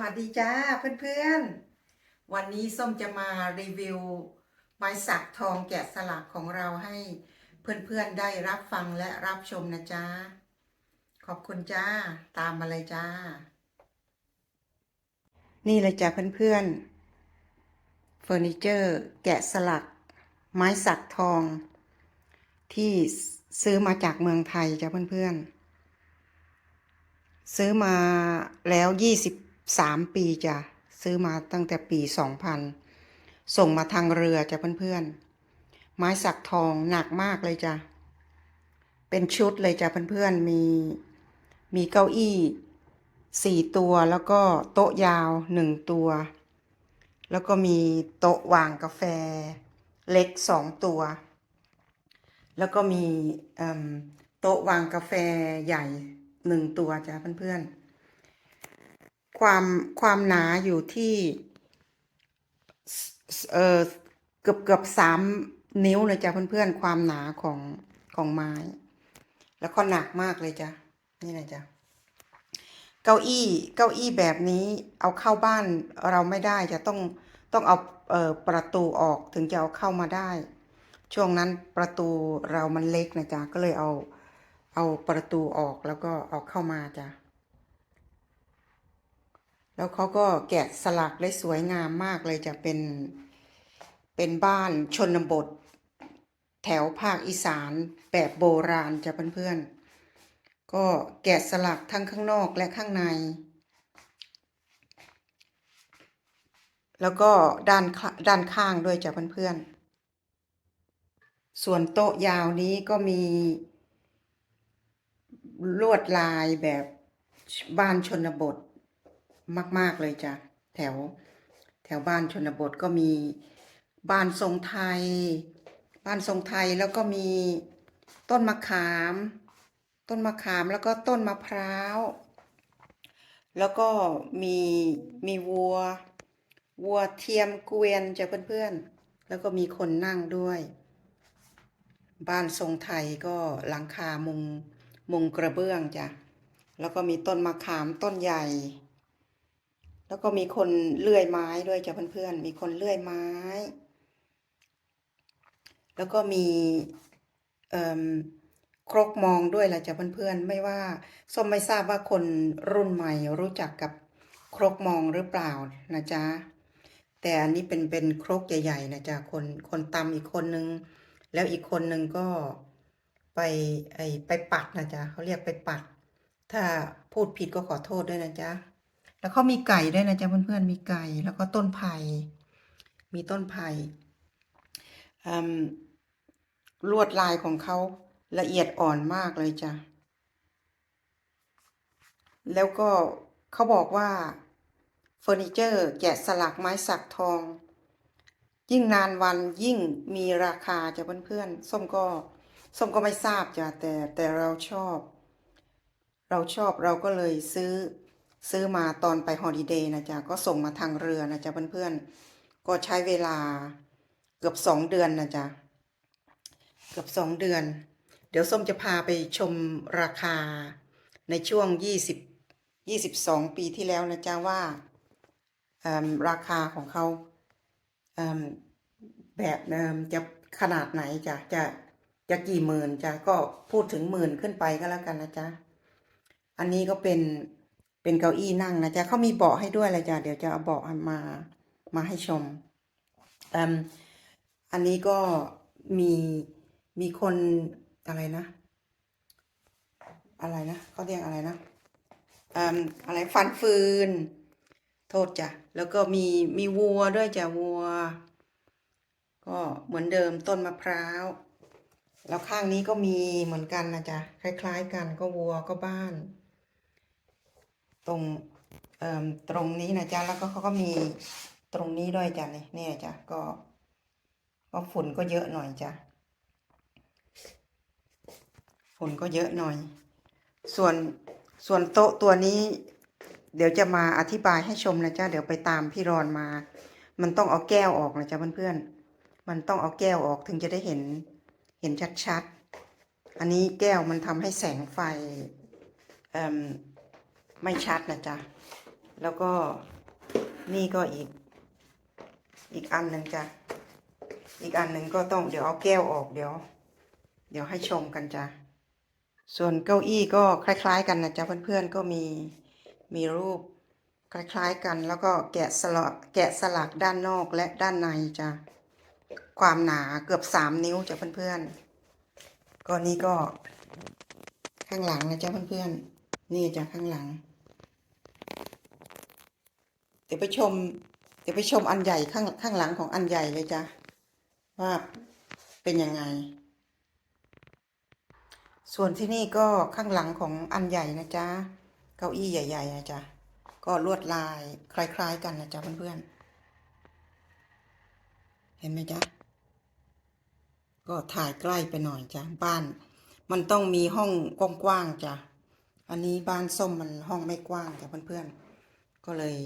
วัสดีจ้าเพื่อนๆ วันนี้ส้มจะมารีวิวไม้สักทองแกะสลักของเราให้เพื่อนๆได้รับฟังและรับชมนะจ๊ะขอบคุณจ้าตามมาเลยจ้า นี่เลยจ้ะเพื่อนๆเฟอร์นิเจอร์แกะสลัก ไม้สักทอง ที่ซื้อมาจากเมืองไทยจ้ะเพื่อนๆซื้อมาแล้วยี่สิบ สามปีจ้ะซื้อมาตั้งแต่ปีสองพันส่งมาทางเรือจ้ะเพื่อนๆ ไม้สักทองหนักมากเลยจ้ะ เป็นชุดเลยจ้ะเพื่อนๆ มีมีเก้าอี้สี่ตัวแล้วก็โต๊ะยาวหนึ่งตัว แล้วก็มีโต๊ะวางกาแฟ เล็กสองตัว แล้วก็มีโต๊ะวางกาแฟใหญ่หนึ่งตัวจ้ะเพื่อนๆ ความความหนาอยู่ที่เออเกือบเกือบสามนิ้วเลยจ้ะเพื่อนๆความหนาของของไม้ แล้วก็หนักมากเลยจ้ะนี่เลยจ้ะเก้าอี้เก้าอี้แบบนี้เอาเข้าบ้านเราไม่ได้จะต้องต้องเอาเอ่อประตูออกถึงจะเอาเข้ามาได้ ช่วงนั้นประตูเรามันเล็กนะจ๊ะก็เลยเอาเอาประตูออกแล้วก็เอาเข้ามาจ้ะ แล้วเขาก็แกะสลักได้สวยงามมากเลยจะเป็นเป็นบ้านชนบท แถวภาคอีสานแบบโบราณจะเพื่อนๆ ก็แกะสลักทั้งข้างนอกและข้างใน แล้วก็ด้านด้านข้างด้วยจ้ะเพื่อนๆ ส่วนโต๊ะยาวนี้ก็มีลวดลายแบบบ้านชนบท มาก ๆ เลยจ้ะแถวแถวบ้านชนบทก็มีบ้านทรงไทย บ้านทรงไทยแล้วก็มีต้นมะขาม ต้นมะขามแล้วก็ต้นมะพร้าว แล้วก็มีมีวัว วัวเทียมเกวียนจ้ะเพื่อนๆ แล้วก็มีคนนั่งด้วย บ้านทรงไทยก็หลังคามุงมุงกระเบื้องจ้ะแล้วก็มีต้นมะขามต้นใหญ่ แล้วก็มีคนเลื่อยไม้ด้วยจ้ะเพื่อนๆ มีคนเลื่อยไม้ แล้วก็มีครกมองด้วยแหละจ้ะเพื่อนๆ ไม่ว่าส้มไม่ทราบว่าคนรุ่นใหม่รู้จักกับครกมองหรือเปล่านะจ๊ะ แต่อันนี้เป็นเป็นครกใหญ่ๆนะจ๊ะคนคนตำอีกคนนึง แล้วอีกคนนึงก็ไปไอไปปัดนะจ๊ะเขาเรียกไปปัด ถ้าพูดผิดก็ขอโทษด้วยนะจ๊ะ แล้วเขามีไก่ด้วยนะจ๊ะเพื่อนๆมีไก่ แล้วก็ต้นไผ่มีต้นไผ่ลวดลายของเขาละเอียดอ่อนมากเลยจ้ะแล้วก็เขาบอกว่าเฟอร์นิเจอร์ แกะสลักไม้สักทอง ยิ่งนานวันยิ่งมีราคาจ้ะเพื่อนๆส้มก็ส้มก็ไม่ทราบจ้ะแต่แต่เราชอบ เราชอบเราก็เลยซื้อ ซื้อมาตอนไปฮอลิเดย์นะจ๊ะก็ส่งมาทางเรือนะจ๊ะเพื่อนๆ ก็ใช้เวลาเกือบสองเดือนนะจ๊ะเกือบสองเดือน เดี๋ยวส้มจะพาไปชมราคาในช่วงยี่สิบยี่สิบสองปีที่แล้วนะจ๊ะว่าราคาของเขาแบบเดิมจะขนาดไหนจ้ะจะจะกี่หมื่นจ้ะก็พูดถึงหมื่นขึ้นไปก็แล้วกันนะจ๊ะอันนี้ก็เป็น เป็นเก้าอี้นั่งนะจ๊ะเขามีเบาะให้ด้วยเลยจ้ะเดี๋ยวจะเอาเบาะมามาให้ชมอมอันนี้ก็มีมีคนอะไรนะ อะไรนะเขาเรียกอะไรนะอืมอะไรฟันฟืน โทษจ้ะแล้วก็มีมีวัวด้วยจ้ะวัว ก็เหมือนเดิมต้นมะพร้าว แล้วข้างนี้ก็มีเหมือนกันนะจ๊ะคล้าย ๆ กันก็วัวก็บ้าน ตรงเอ่อตรงนี้นะจ๊ะแล้วก็เขาก็มีตรงนี้ด้วยจ้ะนี่เนี่ยจ้ะก็ก็ฝุ่นก็เยอะหน่อยจ้ะฝุ่นก็เยอะหน่อย ส่วนส่วนโต๊ะตัวนี้ เดี๋ยวจะมาอธิบายให้ชมนะจ๊ะเดี๋ยวไปตามพี่รอนมา มันต้องเอาแก้วออกนะจ๊ะเพื่อนๆมันต้องเอาแก้วออกถึงจะได้เห็นเห็นชัดๆอันนี้แก้วมันทำให้แสงไฟเอ่ม ไม่ชัดนะจ๊ะ แล้วก็นี่ก็อีก อีกอันหนึ่งจ้ะ อีกอันหนึ่งก็ต้องเดี๋ยวเอาแก้วออกเดี๋ยว เดี๋ยวให้ชมกันจ้ะ ส่วนเก้าอี้ก็คล้าย ๆ กันนะจ๊ะเพื่อนๆก็มีมีรูปคล้ายๆกันแล้วก็แกะสลักแกะสลักด้านนอกและด้านในจ้ะ ความหนาเกือบสามนิ้วจ้ะเพื่อนๆก็นี่ก็ ข้างหลังนะจ๊ะเพื่อนๆนี่จ้ะข้างหลัง เดี๋ยวไปชม เดี๋ยวไปชมอันใหญ่ข้างข้างหลังของอันใหญ่เลยจ้ะว่าเป็นยังไง ส่วนที่นี่ก็ข้างหลังของอันใหญ่นะจ๊ะเก้าอี้ใหญ่ ๆ นะจ๊ะก็ลวดลายคล้าย ๆ กันนะจ๊ะเพื่อนๆเห็นไหมจ๊ะก็ถ่ายใกล้ไปหน่อยจ้ะบ้าน มันต้องมีห้องกว้างๆจ้ะอันนี้บ้านส้มมันห้องไม่กว้างจ้ะเพื่อนๆก็เลย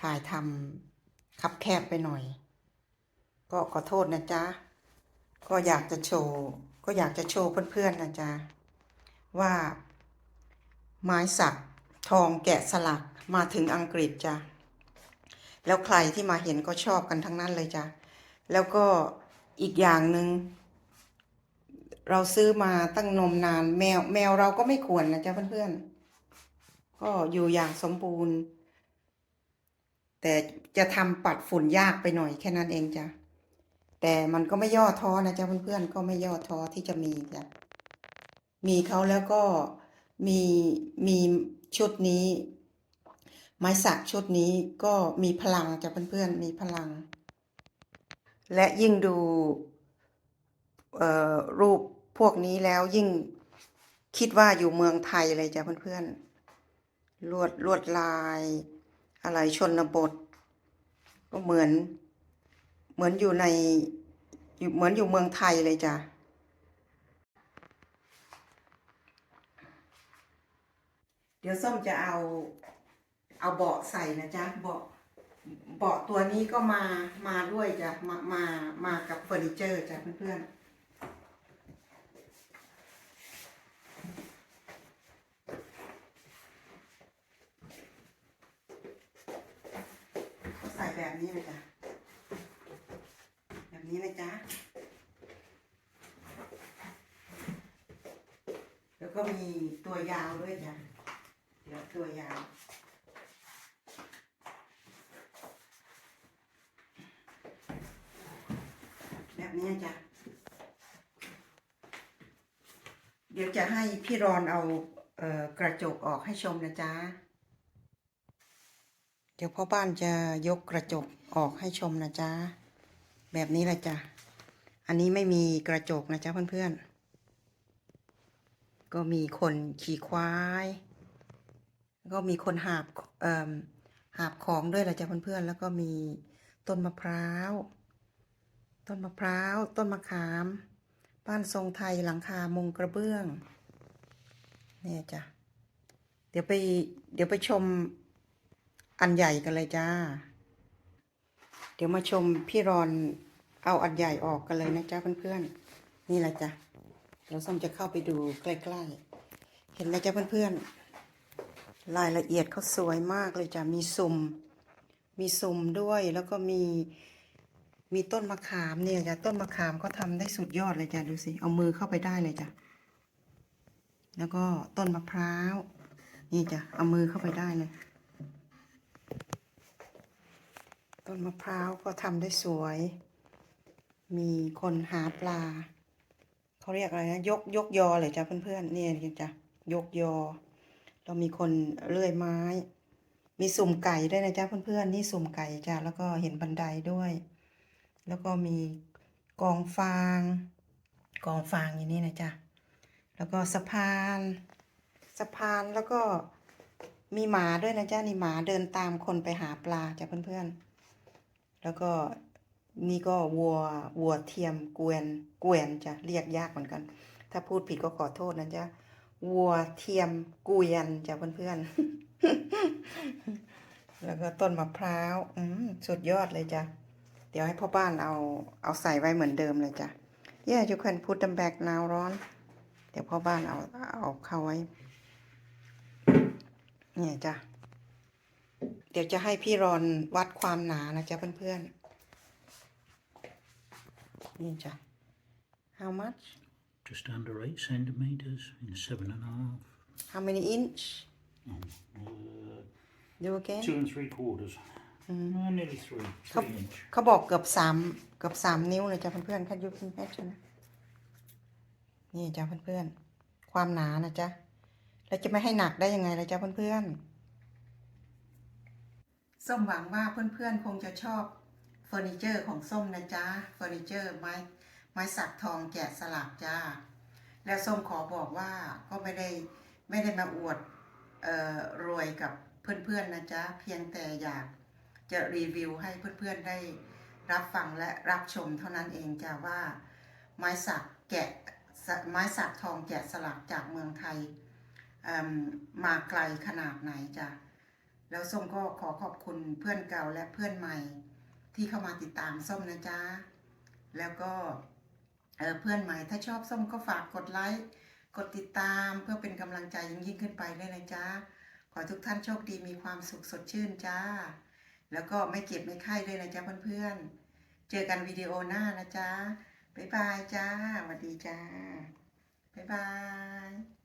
ถ่ายทำคับแคบไปหน่อย ก็ขอโทษนะจ๊ะ ก็อยากจะโชว์ ก็อยากจะโชว์เพื่อนๆนะจ๊ะ ว่า ไม้สักทองแกะสลักมาถึงอังกฤษจ้ะ แล้วใครที่มาเห็นก็ชอบกันทั้งนั้นเลยจ้ะ แล้วก็อีกอย่างหนึ่งเราซื้อมาตั้งนมนานแมวแมวเราก็ไม่ควรนะจ๊ะเพื่อนๆก็อยู่อย่างสมบูรณ์ แต่จะทำปัดฝุ่นยากไปหน่อยแค่นั้นเองจ้ะ แต่มันก็ไม่ย่อท้อนะจ๊ะเพื่อนๆก็ไม่ย่อท้อที่จะมีจ้ะ มีเขาแล้วก็มีมีชุดนี้ ไม้สักชุดนี้ก็มีพลังจ้ะเพื่อนๆมีพลัง และยิ่งดูเอ่อรูปพวกนี้แล้วยิ่งคิดว่าอยู่เมืองไทยเลยจ้ะเพื่อนๆลวดลวดลาย อะไรชนบท ก็เหมือน เหมือนอยู่ในอยู่เหมือนอยู่เมืองไทยเลยจ้ะเดี๋ยวส้มจะเอาเอาเบาะใส่นะจ๊ะเบาะเบาะตัวนี้ก็มามาด้วยจ้ะมามามากับเฟอร์นิเจอร์จ้ะเพื่อนๆก็ใส่แบบ นี้เลยจ้ะแบบนี้นะจ๊ะแล้วก็มีตัวยาวด้วยจ้ะเดี๋ยวตัวยาวแบบนี้จ้ะ เดี๋ยวจะให้พี่รอนเอาเอ่อกระจกออกให้ชมนะจ๊ะ เดี๋ยวพ่อบ้านจะยกกระจกออกให้ชมนะจ๊ะ แบบนี้แหละจ้ะ อันนี้ไม่มีกระจกนะจ๊ะเพื่อนๆ ก็มีคนขี่ควาย ก็มีคนหาบเอ่อหาบของด้วยแหละจ้ะเพื่อนๆ แล้วก็มีต้นมะพร้าว ต้นมะพร้าว ต้นมะขาม บ้านทรงไทยหลังคามุงกระเบื้อง เนี่ยจ้ะ เดี๋ยวไป เดี๋ยวไปชม อันใหญ่กันเลยจ้า เดี๋ยวมาชมพี่รอนเอาอันใหญ่ออกกันเลยนะจ๊ะเพื่อนๆ นี่แหละจ้ะเราส้มจะเข้าไปดูใกล้ๆ เห็นไหมจ๊ะเพื่อนๆ รายละเอียดเขาสวยมากเลยจ้ะมีสุ่ม มีสุ่มด้วยแล้วก็มีมีต้นมะขามเนี่ยจ้ะต้นมะขามก็ทำได้สุดยอดเลยจ้ะดูสิเอามือเข้าไปได้เลยจ้ะแล้วก็ต้นมะพร้าว นี่จ้ะเอามือเข้าไปได้เลย ต้นมะพร้าวก็ทำได้สวย มีคนหาปลา เขาเรียกอะไรนะ ยกยกยอเลยจ้ะเพื่อนๆนี่ยจ้ะยกยอ เรามีคนเลื่อยไม้ มีสุ่มไก่ด้วยนะจ๊ะเพื่อนๆนี่สุ่มไก่จ้ะแล้วก็เห็นบันไดด้วย แล้วก็มีกองฟาง กองฟางอย่างนี้นะจ๊ะแล้วก็สะพานสะพานแล้วก็มีหมาด้วยนะจ๊ะนี่หมาเดินตามคนไปหาปลาจ้ะเพื่อนๆ แล้วก็นี่ก็วัววัวเทียมกวนกวนจะเรียกยากเหมือนกัน ถ้าพูดผิดก็ขอโทษนะจ๊ะวัวเทียมกวียนจ้ะเพื่อนๆ แล้วก็ต้นมะพร้าวอืมสุดยอดเลยจ้ะ เดี๋ยวให้พ่อบ้านเอาเอาใส่ไว้เหมือนเดิมเลยจ้ะ Yeah you can put them back now Ron เดี๋ยวพ่อบ้านเอาเอาเข้าไว้ เนี่ยจ้ะ เดี๋ยวจะให้พี่รอนวัดความหนานะจ๊ะเพื่อนๆ นี่จ้ะ how much Just under eight centimetres in seven and a half. how many inch Uh, do again two and three quarters. Uh, nearly three. Come. Three inch. เขาบอกเกือบสามเกือบสามนิ้วเลยจ้ะเพื่อนๆ can you imagine นี่จ้ะเพื่อนๆ ความหนานะจ๊ะแล้วจะไม่ให้หนักได้ยังไงล่ะจ๊ะเพื่อนๆ ส้มหวังว่าเพื่อนๆคงจะชอบเฟอร์นิเจอร์ของส้มนะจ๊ะเฟอร์นิเจอร์ไม้ไม้สักทองแกะสลักจ้า แล้วส้มขอบอกว่าก็ไม่ได้ไม่ได้มาอวดออรวยกับเพื่อนๆนะจ๊ะเพียงแต่อยากจะรีวิวให้เพื่อนๆได้รับฟังและรับชมเท่านั้นเองจ้ะว่า ไม้สักแกะไม้สักทองแกะสลักจากเมืองไทยมมาไกลขนาดไหนจ้ะ แล้วส้มก็ขอขอบคุณเพื่อนเก่าและเพื่อนใหม่ ที่เข้ามาติดตามส้มนะจ๊ะ แล้วก็เเพื่อนใหม่ถ้าชอบส้มก็ฝากกดไลค์ กดติดตามเพื่อเป็นกำลังใจยิ่งยิ่งขึ้นไปเลยนะจ๊ะ ขอทุกท่านโชคดีมีความสุขสดชื่นจ้า แล้วก็ไม่เก็บไม่ไข้ด้วยนะจ๊ะเพื่อนๆ เจอกันวิดีโอหน้านะจ๊ะ บ๊ายบายจ้าสวัสดีจ้า บ๊ายบาย